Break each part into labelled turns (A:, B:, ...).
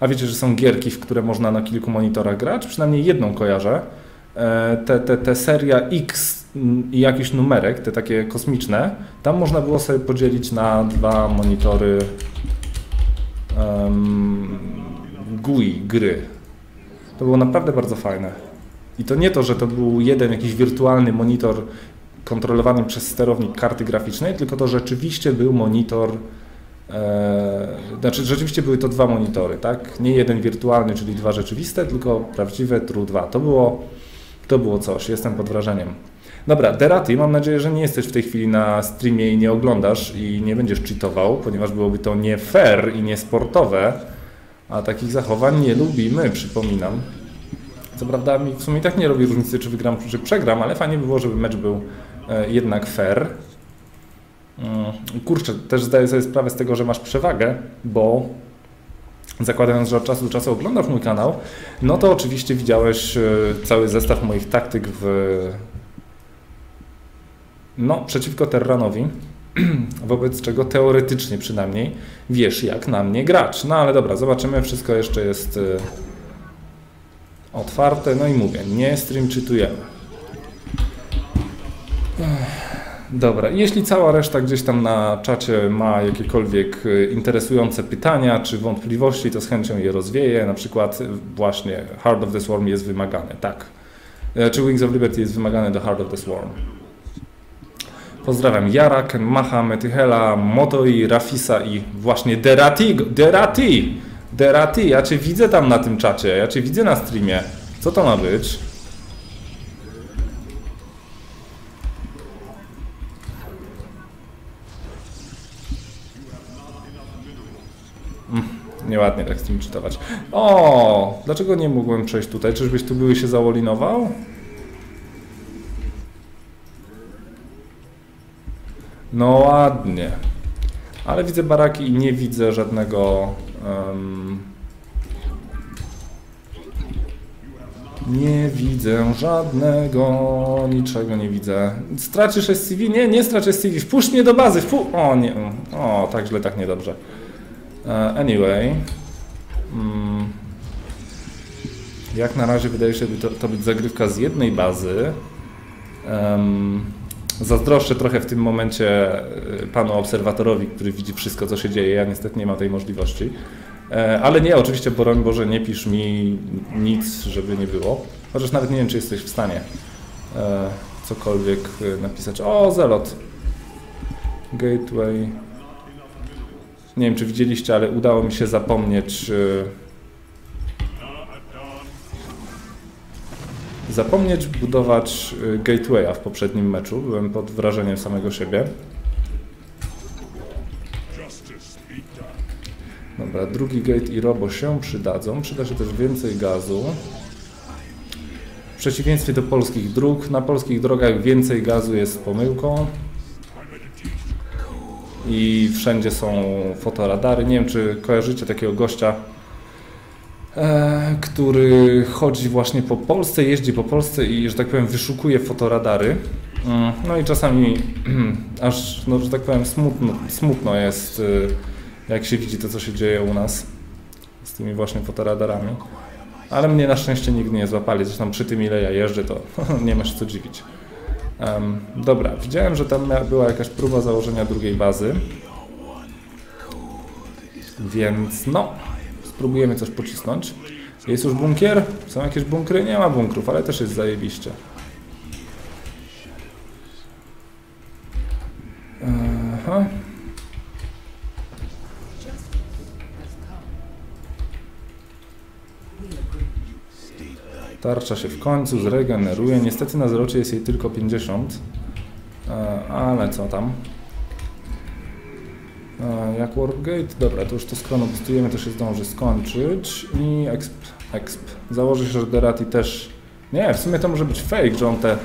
A: A wiecie, że są gierki, w które można na kilku monitorach grać? Przynajmniej jedną kojarzę. E, te, te, te seria X i jakiś numerek, te takie kosmiczne, tam można było sobie podzielić na dwa monitory um, GUI gry. To było naprawdę bardzo fajne. I to nie to, że to był jeden jakiś wirtualny monitor kontrolowany przez sterownik karty graficznej, tylko to rzeczywiście był monitor, znaczy rzeczywiście były to dwa monitory, tak? Nie jeden wirtualny, czyli dwa rzeczywiste, tylko prawdziwe True 2. To było, to było coś, jestem pod wrażeniem. Dobra, Deraty, mam nadzieję, że nie jesteś w tej chwili na streamie i nie oglądasz i nie będziesz cheatował, ponieważ byłoby to nie fair i niesportowe, a takich zachowań nie lubimy, przypominam. Co prawda mi w sumie i tak nie robi różnicy, czy wygram, czy przegram, ale fajnie by było, żeby mecz był e, jednak fair. Mm, kurczę, też zdaję sobie sprawę z tego, że masz przewagę, bo zakładając, że od czasu do czasu oglądasz mój kanał, no to oczywiście widziałeś e, cały zestaw moich taktyk w no, przeciwko Terranowi, wobec czego teoretycznie przynajmniej wiesz, jak na mnie grać. No ale dobra, zobaczymy, wszystko jeszcze jest y, otwarte. No i mówię, nie stream czytujemy. Dobra, jeśli cała reszta gdzieś tam na czacie ma jakiekolwiek y, interesujące pytania czy wątpliwości, to z chęcią je rozwieję. Na przykład y, właśnie Heart of the Swarm jest wymagany, tak. Czy Wings of Liberty jest wymagany do Heart of the Swarm. Pozdrawiam Jara, Kenmacha, Metyhela, Motoi, Rafisa i właśnie Derati, Derati, Derati, ja Cię widzę tam na tym czacie, ja Cię widzę na streamie. Co to ma być? Nieładnie tak z tym czytować. O, dlaczego nie mogłem przejść tutaj? Czyżbyś tu były się załolinował? No ładnie. Ale widzę baraki i nie widzę żadnego... Um, nie widzę żadnego, niczego nie widzę. Stracisz SCV? Nie, nie stracę SCV. Wpuść mnie do bazy. Wpu o nie, o tak źle, tak niedobrze. Uh, anyway. Um, jak na razie wydaje się to, to być zagrywka z jednej bazy. Um, Zazdroszczę trochę w tym momencie e, panu obserwatorowi, który widzi wszystko, co się dzieje. Ja niestety nie mam tej możliwości. E, ale nie, oczywiście, broń Boże, nie pisz mi nic, żeby nie było. Chociaż nawet nie wiem, czy jesteś w stanie e, cokolwiek napisać. O, Zelot. Gateway. Nie wiem, czy widzieliście, ale udało mi się zapomnieć zapomnieć budować y, gatewaya w poprzednim meczu. Byłem pod wrażeniem samego siebie. Dobra, drugi gate i robo się przydadzą. Przyda się też więcej gazu. W przeciwieństwie do polskich dróg, na polskich drogach więcej gazu jest pomyłką. I wszędzie są fotoradary. Nie wiem, czy kojarzycie takiego gościa, E, który chodzi właśnie po Polsce, jeździ po Polsce i, że tak powiem, wyszukuje fotoradary. Mm, no i czasami aż, no, że tak powiem, smutno, smutno jest, y, jak się widzi to, co się dzieje u nas z tymi właśnie fotoradarami. Ale mnie na szczęście nigdy nie złapali, zresztą przy tym ile ja jeżdżę, to nie ma się co dziwić. Um, dobra, widziałem, że tam była jakaś próba założenia drugiej bazy. Więc no, Spróbujemy coś pocisnąć. Jest już bunkier? Są jakieś bunkry? Nie ma bunkrów, ale też jest zajebiście. Tarcza się w końcu zregeneruje. Niestety na zrocie jest jej tylko 50. E, ale co tam? jak Warpgate, dobra, to już to skronobustujemy, to się zdąży skończyć i exp, exp. Założę się, że Derati też, nie, w sumie to może być fake, że on te,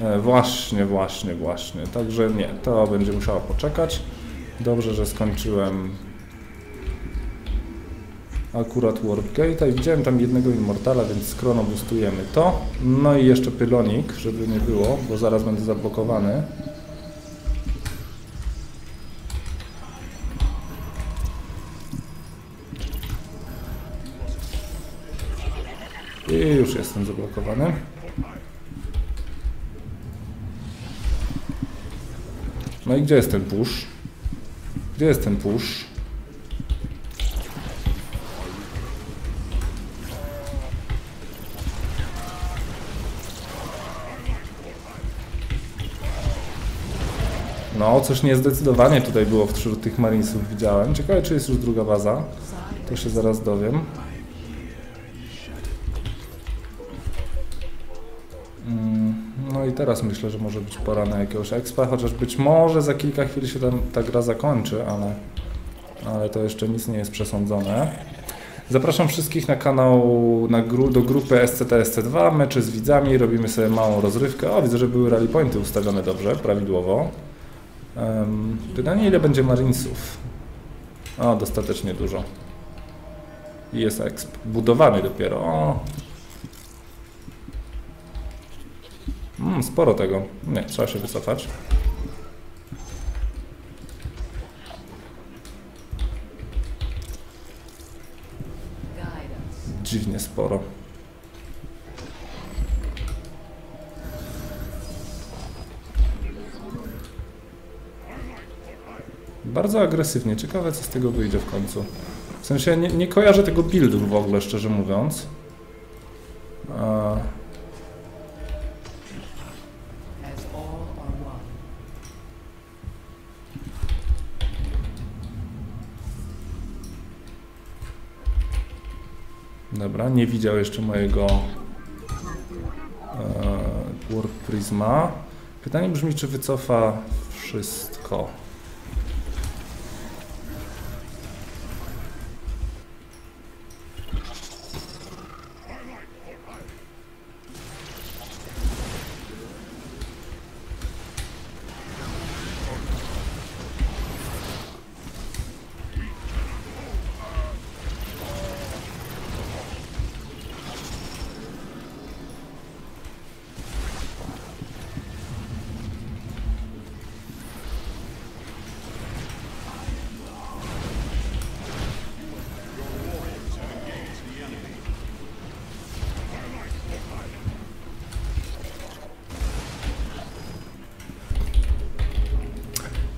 A: e, właśnie, właśnie, właśnie, także nie, to będzie musiało poczekać. Dobrze, że skończyłem akurat Warpgate'a i widziałem tam jednego Immortala, więc skronobustujemy to. No i jeszcze pylonik, żeby nie było, bo zaraz będę zablokowany. I już jestem zablokowany. No i gdzie jest ten push? Gdzie jest ten push? Coś niezdecydowanie tutaj było wśród tych marinesów, widziałem. Ciekawe, czy jest już druga baza. To się zaraz dowiem. Mm, No i teraz myślę, że może być pora na jakiegoś expa, chociaż być może za kilka chwil się tam ta gra zakończy, ale, ale to jeszcze nic nie jest przesądzone. Zapraszam wszystkich na kanał, na gru, do grupy SCT-SC2, mecze z widzami, robimy sobie małą rozrywkę. O, widzę, że były rally pointy ustawione dobrze, prawidłowo. Pytanie, ile będzie marinesów? O, dostatecznie dużo. I jest exp. Budowany dopiero. O. Mm, sporo tego. Nie, trzeba się wycofać. Dziwnie sporo. Bardzo agresywnie. Ciekawe, co z tego wyjdzie w końcu. W sensie nie, nie kojarzę tego buildu w ogóle, szczerze mówiąc. A... Dobra, nie widział jeszcze mojego e, Warp Prisma. Pytanie brzmi, czy wycofa wszystko.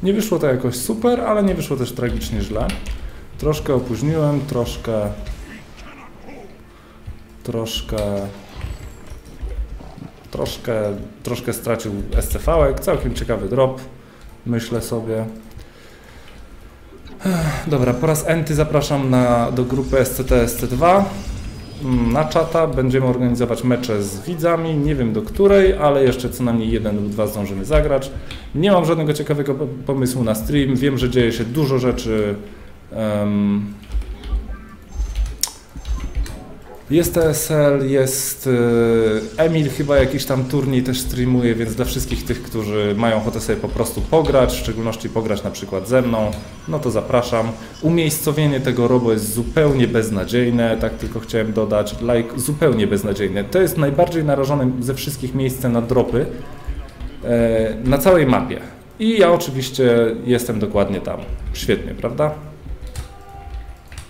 A: Nie wyszło to jakoś super, ale nie wyszło też tragicznie źle. Troszkę opóźniłem, troszkę. Troszkę. Troszkę, troszkę stracił SCV-ek. Całkiem ciekawy drop, myślę sobie. Dobra, po raz enty zapraszam na, do grupy SCT-SC2 mm, na czata. Będziemy organizować mecze z widzami. Nie wiem do której, ale jeszcze co najmniej jeden lub dwa zdążymy zagrać. Nie mam żadnego ciekawego po- pomysłu na stream. Wiem, że dzieje się dużo rzeczy. em, jest TSL, jest y, Emil chyba jakiś tam turniej też streamuje, więc dla wszystkich tych, którzy mają ochotę sobie po prostu pograć, w szczególności pograć na przykład ze mną, no to zapraszam. Umiejscowienie tego robo jest zupełnie beznadziejne, tak tylko chciałem dodać, like zupełnie beznadziejne. To jest najbardziej narażone ze wszystkich miejsce na dropy e, na całej mapie. I ja oczywiście jestem dokładnie tam. Świetnie, prawda?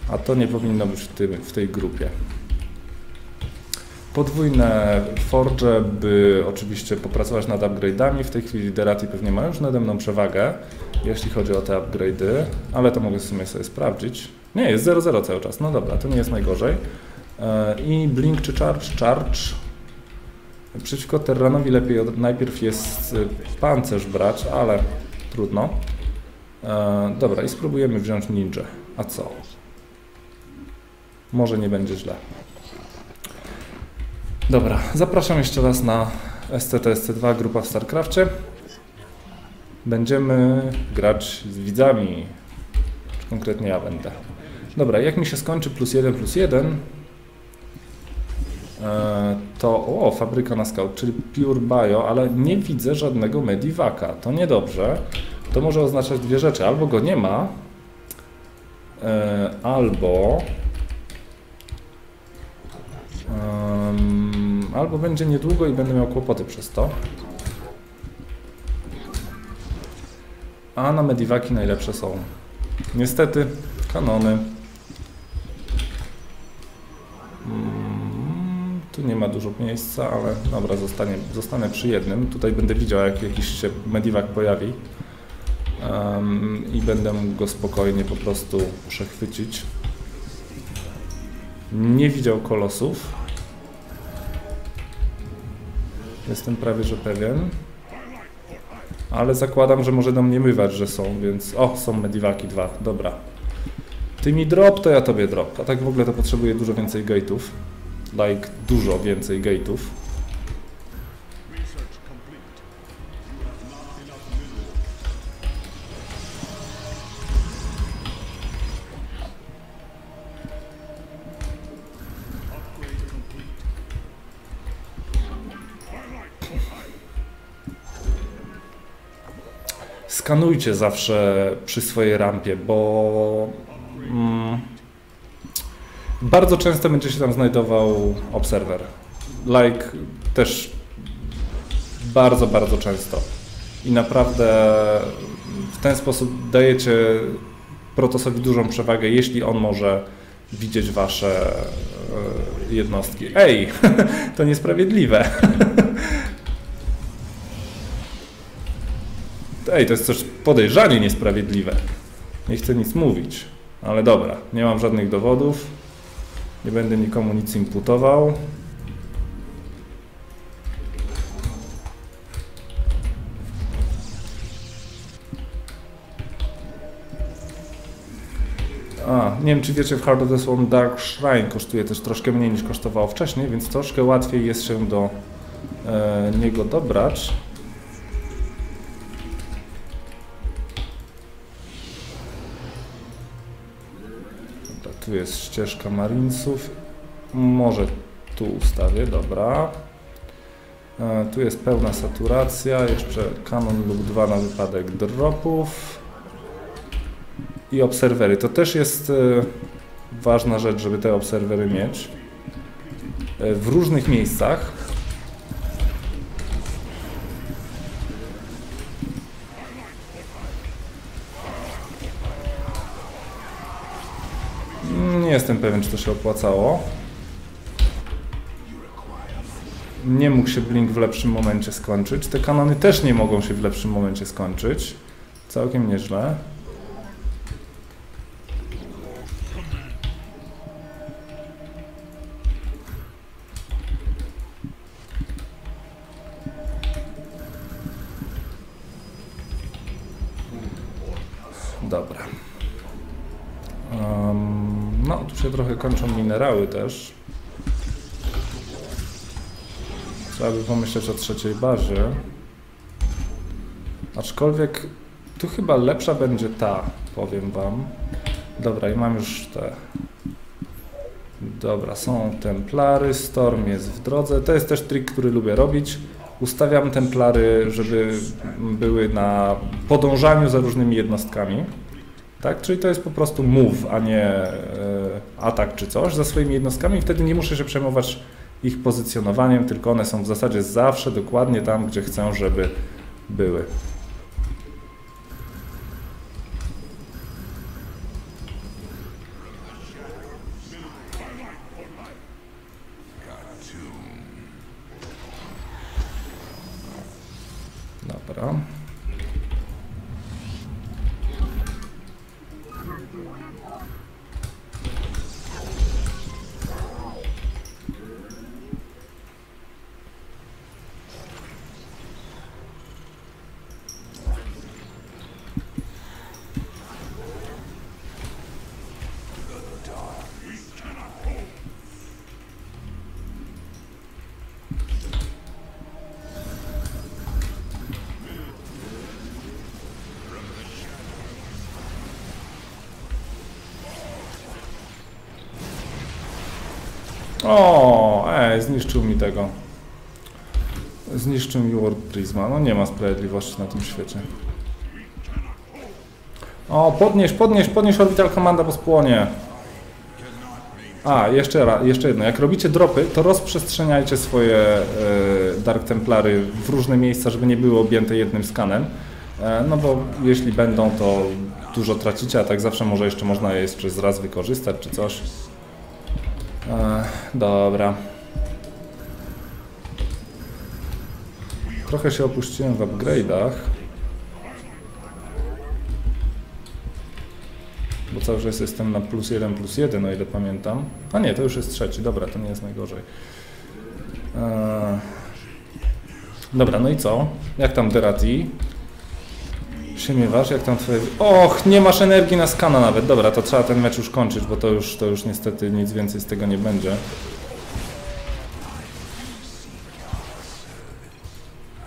A: A to nie powinno być w, w tej grupie. Podwójne forge, by oczywiście popracować nad upgrade'ami. W tej chwili Derati pewnie ma już nade mną przewagę, jeśli chodzi o te upgrade'y, ale to mogę w sumie sobie sprawdzić. Nie, jest 0-0 cały czas, no dobra, to nie jest najgorzej. E, I Blink czy Charge? Charge. Przeciwko Terranowi lepiej od, najpierw jest y, pancerz brać, ale trudno. E, dobra, i spróbujemy wziąć ninja. A co? Może nie będzie źle. Dobra, zapraszam jeszcze raz na SCT-SC2, grupa w StarCrafcie. Będziemy grać z widzami. Konkretnie ja będę. Dobra, jak mi się skończy plus 1 plus 1, e, to o, fabryka na scout, czyli Pure Bio, ale nie widzę żadnego Medivaka. To niedobrze. To może oznaczać dwie rzeczy. Albo go nie ma, e, albo Albo będzie niedługo i będę miał kłopoty przez to. A na Medivaki najlepsze są niestety kanony. Mm, Tu nie ma dużo miejsca, ale dobra, zostanie, zostanę przy jednym. Tutaj będę widział, jak jakiś się mediwak pojawi. Em, I będę mógł go spokojnie po prostu przechwycić. Nie widział kolosów. Jestem prawie, że pewien. Ale zakładam, że może domniemywać, że są, więc... O, są mediwaki dwa, dobra. Ty mi drop, to ja tobie drop. A tak w ogóle to potrzebuję dużo więcej gate'ów. Like, dużo więcej gate'ów. Skanujcie zawsze przy swojej rampie, bo mm, bardzo często będzie się tam znajdował obserwer. Like też bardzo, bardzo często. I naprawdę w ten sposób dajecie Protosowi dużą przewagę, jeśli on może widzieć wasze e, jednostki. Ej, to niesprawiedliwe. Ej, to jest coś podejrzanie niesprawiedliwe. Nie chcę nic mówić, ale dobra, nie mam żadnych dowodów. Nie będę nikomu nic imputował. A, nie wiem czy wiecie, w Heart of the Swarm Dark Shrine kosztuje też troszkę mniej niż kosztowało wcześniej, więc troszkę łatwiej jest się do e, niego dobrać. Tu jest ścieżka Marinesów. Może tu ustawię, dobra. E, tu jest pełna saturacja, jeszcze kanon lub dwa na wypadek dropów. I obserwery. To też jest e, ważna rzecz, żeby te obserwery mieć. E, w różnych miejscach. Jestem pewien, czy to się opłacało. Nie mógł się Blink w lepszym momencie skończyć. Te kanony też nie mogą się w lepszym momencie skończyć. Całkiem nieźle. Dobra. Się trochę kończą minerały też. Trzeba by pomyśleć o trzeciej bazie. Aczkolwiek tu chyba lepsza będzie ta, powiem wam. Dobra, i mam już te. Dobra, są templary, storm jest w drodze. To jest też trik, który lubię robić. Ustawiam templary, żeby były na podążaniu za różnymi jednostkami. Tak, czyli to jest po prostu move, a nie e, atak czy coś za swoimi jednostkami. Wtedy nie muszę się przejmować ich pozycjonowaniem, tylko one są w zasadzie zawsze dokładnie tam, gdzie chcę, żeby były. Dobra. O, ej, zniszczył mi tego. Zniszczył mi World Prisma. No nie ma sprawiedliwości na tym świecie. O, podnieś, podnieś, podnieś Orbital Commanda, bo spłonie. A, jeszcze, ra- jeszcze jedno. Jak robicie dropy, to rozprzestrzeniajcie swoje e, Dark Templary w różne miejsca, żeby nie były objęte jednym skanem. E, no bo jeśli będą, to dużo tracicie, a tak zawsze może jeszcze można je jeszcze raz wykorzystać czy coś dobra. Trochę się opuściłem w upgrade'ach. Bo cały czas jestem na plus jeden plus jeden, o ile pamiętam. A nie, to już jest trzeci. Dobra, to nie jest najgorzej. Eee... Dobra, no i co? Jak tam Derati? Siemiewasz, jak tam twoje... Och, nie masz energii na skana nawet. Dobra, to trzeba ten mecz już kończyć, bo to już, to już niestety nic więcej z tego nie będzie.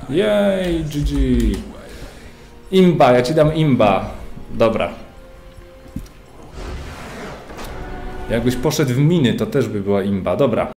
A: Jej, GG. Imba, ja ci dam imba. Dobra. Jakbyś poszedł w miny, to też by była imba. Dobra.